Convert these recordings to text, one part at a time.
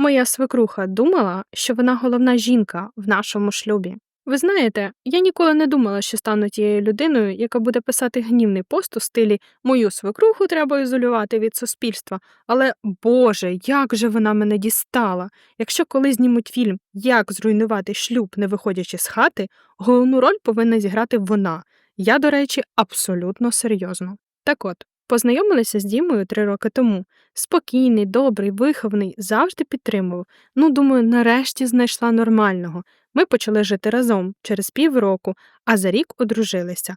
Моя свекруха думала, що вона головна жінка в нашому шлюбі. Ви знаєте, я ніколи не думала, що стану тією людиною, яка буде писати гнівний пост у стилі Мою свекруху треба ізолювати від суспільства. Але Боже, як же вона мене дістала! Якщо коли знімуть фільм Як зруйнувати шлюб, не виходячи з хати, головну роль повинна зіграти вона. Я, до речі, абсолютно серйозно. Так от, познайомилися з Дімою три роки тому. Спокійний, добрий, вихований, завжди підтримував. Ну, думаю, нарешті знайшла нормального. Ми почали жити разом через півроку, а за рік одружилися.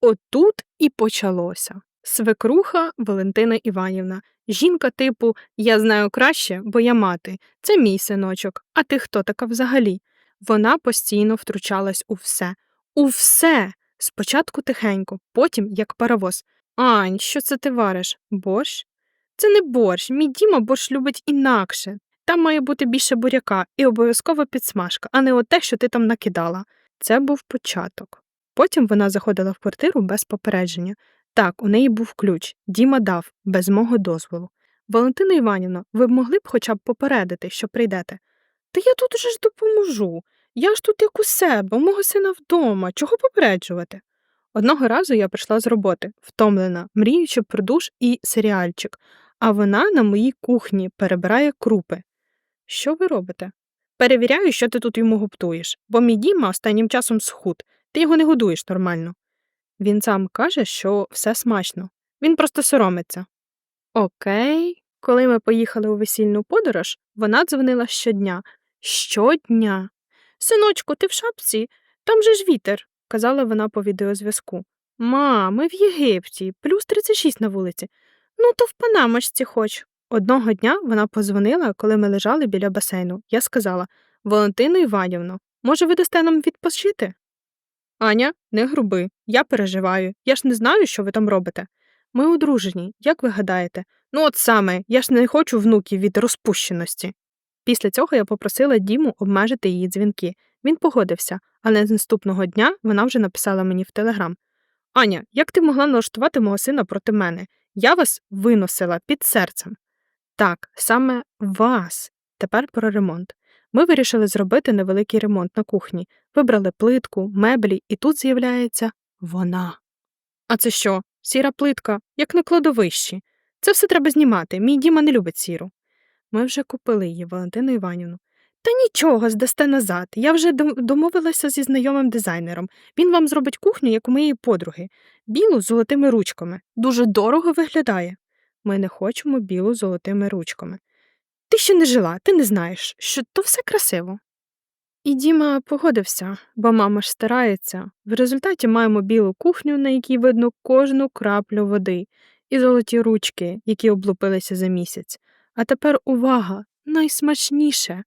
Отут і почалося. Свекруха Валентина Іванівна, жінка типу Я знаю краще, бо я мати. Це мій синочок. А ти хто така взагалі? Вона постійно втручалась у все. У все. Спочатку тихенько, потім як паровоз. Ань, що це ти вариш? Борщ? Це не борщ. Мій Діма борщ любить інакше. Там має бути більше буряка і обов'язково підсмажка, а не оте, що ти там накидала. Це був початок. Потім вона заходила в квартиру без попередження. Так, у неї був ключ. Діма дав, без мого дозволу. Валентина Іванівна, ви б могли б хоча б попередити, що прийдете? Та я тут уже ж допоможу. Я ж тут як у себе, у мого сина вдома. Чого попереджувати? Одного разу я прийшла з роботи, втомлена, мріючи про душ і серіальчик, а вона на моїй кухні перебирає крупи. Що ви робите? Перевіряю, що ти тут йому гоптуєш, бо мій Діма останнім часом схуд, ти його не годуєш нормально. Він сам каже, що все смачно. Він просто соромиться. Окей, коли ми поїхали у весільну подорож, вона дзвонила щодня. Щодня. Синочку, ти в шапці? Там же ж вітер, казала вона по відеозв'язку. Ма, ми в Єгипті, плюс 36 на вулиці. Ну, то в Панамочці хоч. Одного дня вона позвонила, коли ми лежали біля басейну. Я сказала Валентину Іванівно, може, ви дасте нам відпочити? Аня, не груби, я переживаю. Я ж не знаю, що ви там робите. Ми одружені, як ви гадаєте? Ну, от саме, я ж не хочу внуків від розпущеності. Після цього я попросила Діму обмежити її дзвінки. Він погодився, але наступного дня вона вже написала мені в телеграм Аня, як ти могла налаштувати мого сина проти мене? Я вас виносила під серцем. Так, саме вас. Тепер про ремонт. Ми вирішили зробити невеликий ремонт на кухні, вибрали плитку, меблі, і тут з'являється вона. А це що? Сіра плитка, як на кладовищі. Це все треба знімати. Мій Діма не любить сіру. Ми вже купили її, Валентину Іванівну. Та нічого, здасте назад. Я вже домовилася зі знайомим дизайнером. Він вам зробить кухню, як у моєї подруги, білу з золотими ручками. Дуже дорого виглядає. Ми не хочемо білу з золотими ручками. Ти ще не жила, ти не знаєш, що то все красиво. І Діма погодився, бо мама ж старається. В результаті маємо білу кухню, на якій видно кожну краплю води, і золоті ручки, які облупилися за місяць. А тепер увага, найсмачніше.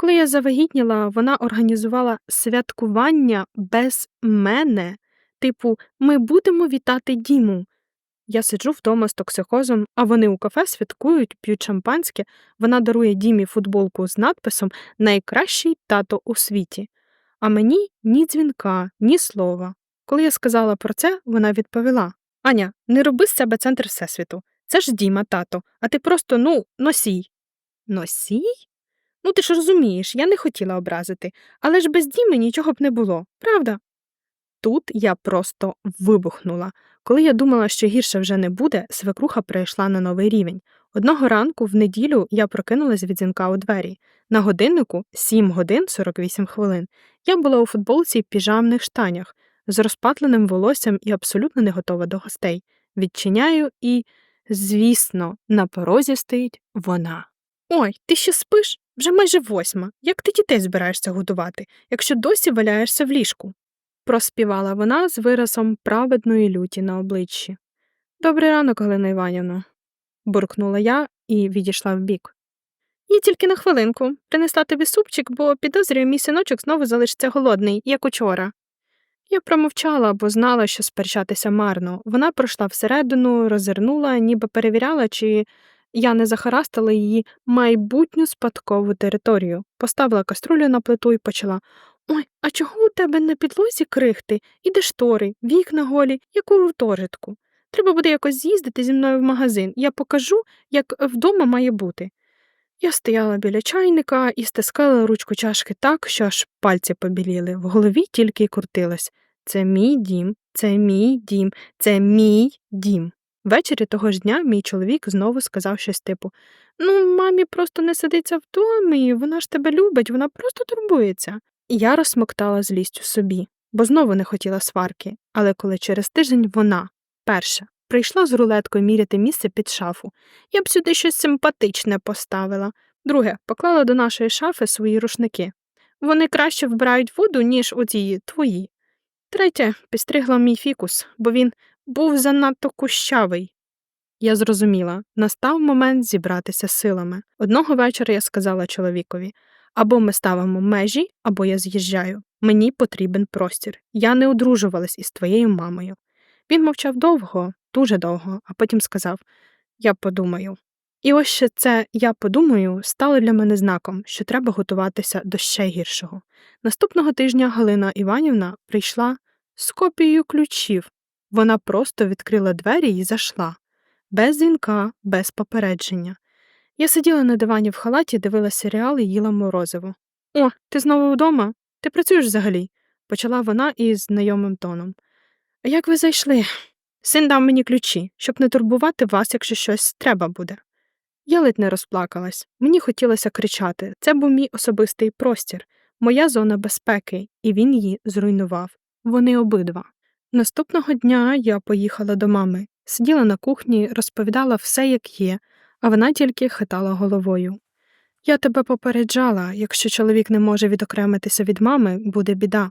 Коли я завагітніла, вона організувала святкування без мене, типу, ми будемо вітати Діму. Я сиджу вдома з токсикозом, а вони у кафе святкують, п'ють шампанське, вона дарує Дімі футболку з надписом Найкращий тато у світі. А мені ні дзвінка, ні слова. Коли я сказала про це, вона відповіла Аня, не роби з себе центр Всесвіту. Це ж Діма, тато, а ти просто, ну, носій. Носій? Ну, ти ж розумієш, я не хотіла образити, але ж без Діми нічого б не було, правда? Тут я просто вибухнула. Коли я думала, що гірше вже не буде, свекруха перейшла на новий рівень. Одного ранку, в неділю, я прокинулась від дзвінка у двері. На годиннику 7 годин 48 хвилин. Я була у футболці й піжамних штанях, з розпатленим волоссям і абсолютно не готова до гостей. Відчиняю і, звісно, на порозі стоїть вона. Ой, ти ще спиш? Вже майже восьма. Як ти дітей збираєшся годувати, якщо досі валяєшся в ліжку? проспівала вона з виразом праведної люті на обличчі. Добрий ранок, Галина Іванівна, буркнула я і відійшла вбік. І тільки на хвилинку принесла тобі супчик, бо підозрюю, мій синочок знову залишиться голодний, як учора. Я промовчала, бо знала, що сперечатися марно. Вона пройшла всередину, розвернула, ніби перевіряла, чи я не захарастила її майбутню спадкову територію, поставила каструлю на плиту і почала Ой, а чого у тебе на підлозі крихти, і де штори, вікна голі, як у гуртожитку? Треба буде якось з'їздити зі мною в магазин. Я покажу, як вдома має бути. Я стояла біля чайника і стискала ручку чашки так, що аж пальці побіліли. В голові тільки й крутилось це мій дім, це мій дім, це мій дім. Ввечері того ж дня мій чоловік знову сказав щось типу Ну, мамі просто не сидиться в домі, вона ж тебе любить, вона просто турбується. І я розсмоктала злість у собі, бо знову не хотіла сварки, але коли через тиждень вона, перша, прийшла з рулеткою міряти місце під шафу, я б сюди щось симпатичне поставила. Друге, поклала до нашої шафи свої рушники. Вони краще вбирають воду, ніж оці твої. Третє, підстригла мій фікус, бо він був занадто кущавий. Я зрозуміла, настав момент зібратися силами. Одного вечора я сказала чоловікові або ми ставимо межі, або я з'їжджаю. Мені потрібен простір. Я не одружувалась із твоєю мамою. Він мовчав довго, дуже довго, а потім сказав Я подумаю. І ось ще це я подумаю стало для мене знаком, що треба готуватися до ще гіршого. Наступного тижня Галина Іванівна прийшла з копією ключів. Вона просто відкрила двері і зайшла. Без дзвінка, без попередження. Я сиділа на дивані в халаті, дивилася серіал і їла морозиво. О, ти знову вдома? Ти працюєш взагалі? почала вона із знайомим тоном. А як ви зайшли? Син дав мені ключі, щоб не турбувати вас, якщо щось треба буде. Я ледь не розплакалась. Мені хотілося кричати це був мій особистий простір, моя зона безпеки, і він її зруйнував. Вони обидва. Наступного дня я поїхала до мами, сиділа на кухні, розповідала все, як є, а вона тільки хитала головою. Я тебе попереджала, якщо чоловік не може відокремитися від мами, буде біда.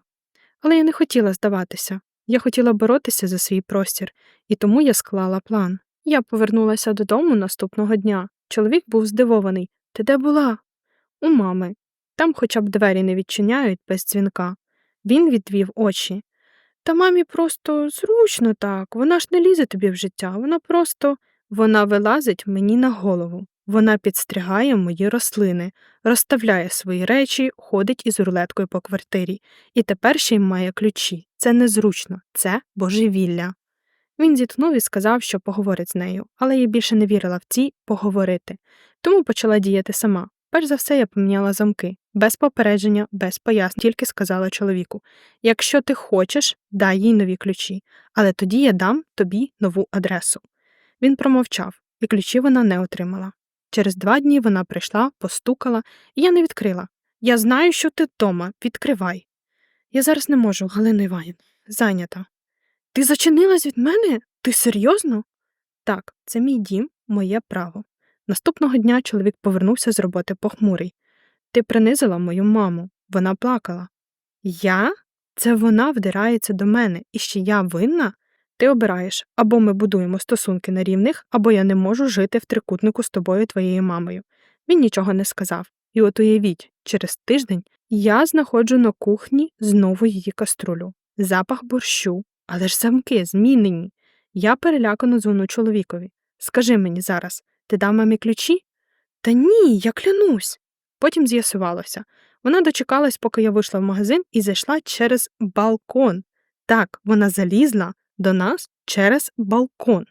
Але я не хотіла здаватися. Я хотіла боротися за свій простір, і тому я склала план. Я повернулася додому наступного дня. Чоловік був здивований. Ти де була? У мами. Там хоча б двері не відчиняють без дзвінка. Він відвів очі. Та мамі просто зручно так, вона ж не лізе тобі в життя, вона просто вона вилазить мені на голову. Вона підстригає мої рослини, розставляє свої речі, ходить із рулеткою по квартирі, і тепер ще й має ключі. Це незручно, це божевілля. Він зітхнув і сказав, що поговорить з нею, але я більше не вірила в ці поговорити, тому почала діяти сама. Перш за все, я поміняла замки, без попередження, без пояснень, тільки сказала чоловіку якщо ти хочеш, дай їй нові ключі, але тоді я дам тобі нову адресу. Він промовчав, і ключі вона не отримала. Через два дні вона прийшла, постукала, і я не відкрила. Я знаю, що ти вдома, відкривай. Я зараз не можу, Галина Іванівна, зайнята. Ти зачинилась від мене? Ти серйозно? Так, це мій дім, моє право. Наступного дня чоловік повернувся з роботи похмурий. Ти принизила мою маму. Вона плакала. Я? Це вона вдирається до мене, і ще я винна? Ти обираєш або ми будуємо стосунки на рівних, або я не можу жити в трикутнику з тобою і твоєю мамою. Він нічого не сказав. І от уявіть, через тиждень я знаходжу на кухні знову її каструлю, запах борщу, але ж замки змінені. Я перелякано дзвону чоловікові. Скажи мені зараз, ти дав мамі ключі? Та ні, я клянусь. Потім з'ясувалося. Вона дочекалась, поки я вийшла в магазин, і зайшла через балкон. Так, вона залізла до нас через балкон.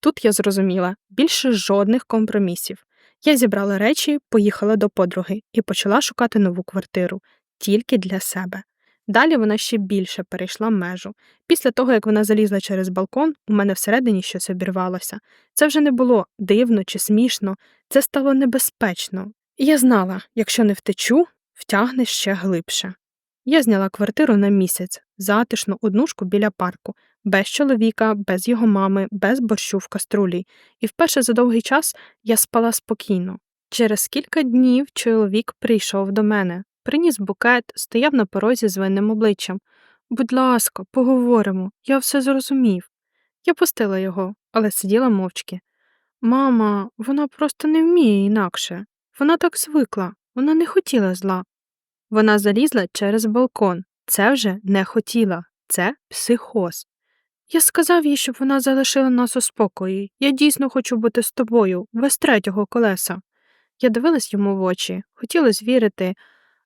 Тут я зрозуміла більше жодних компромісів. Я зібрала речі, поїхала до подруги і почала шукати нову квартиру тільки для себе. Далі вона ще більше перейшла межу. Після того, як вона залізла через балкон, у мене всередині щось обірвалося. Це вже не було дивно чи смішно, це стало небезпечно. Я знала, якщо не втечу, втягне ще глибше. Я зняла квартиру на місяць, затишну однушку біля парку, без чоловіка, без його мами, без борщу в каструлі, і вперше за довгий час я спала спокійно. Через кілька днів чоловік прийшов до мене, приніс букет, стояв на порозі з винним обличчям. Будь ласка, поговоримо, я все зрозумів. Я пустила його, але сиділа мовчки. Мама, вона просто не вміє інакше. Вона так звикла, вона не хотіла зла. Вона залізла через балкон. Це вже не хотіла, це психоз. Я сказав їй, щоб вона залишила нас у спокої. Я дійсно хочу бути з тобою, без третього колеса. Я дивилась йому в очі, хотілося вірити,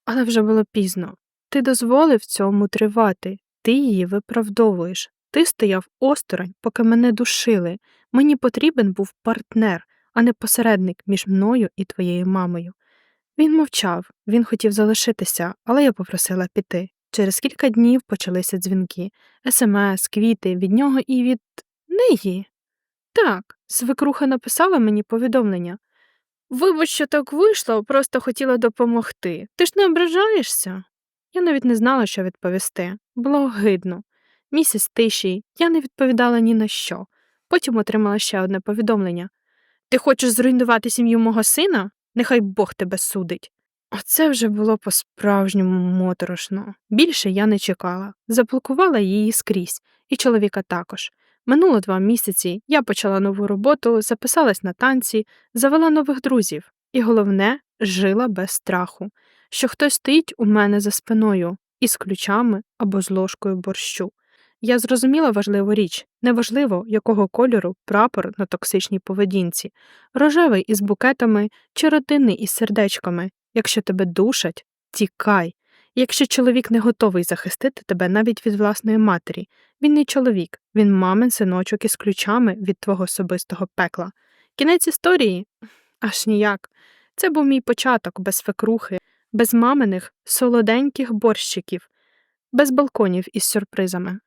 але вже було пізно. Ти дозволив цьому тривати, ти її виправдовуєш. Ти стояв осторонь, поки мене душили. Мені потрібен був партнер, а не посередник між мною і твоєю мамою. Він мовчав, він хотів залишитися, але я попросила піти. Через кілька днів почалися дзвінки, смс, квіти від нього і від неї. Так, свекруха написала мені повідомлення. Вибач, що так вийшло, просто хотіла допомогти. Ти ж не ображаєшся? Я навіть не знала, що відповісти. Було огидно. Місяць тиші, я не відповідала ні на що. Потім отримала ще одне повідомлення. Ти хочеш зруйнувати сім'ю мого сина? Нехай Бог тебе судить. Оце вже було по-справжньому моторошно. Більше я не чекала. Заблокувала її скрізь, і чоловіка також. Минуло два місяці, я почала нову роботу, записалась на танці, завела нових друзів, і головне, жила без страху, що хтось стоїть у мене за спиною із ключами або з ложкою борщу. Я зрозуміла важливу річ неважливо, якого кольору прапор на токсичній поведінці, рожевий із букетами чи родинний із сердечками. Якщо тебе душать, тікай. Якщо чоловік не готовий захистити тебе навіть від власної матері, він не чоловік, він мамин синочок із ключами від твого особистого пекла. Кінець історії аж ніяк. Це був мій початок без свекрухи, без маминих солоденьких борщиків, без балконів із сюрпризами.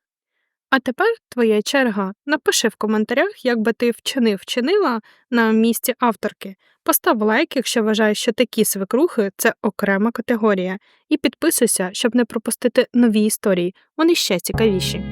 А тепер твоя черга. Напиши в коментарях, як би ти вчинив вчинила на місці авторки. Постав лайк, якщо вважаєш, що такі свекрухи це окрема категорія, і підписуйся, щоб не пропустити нові історії. Вони ще цікавіші.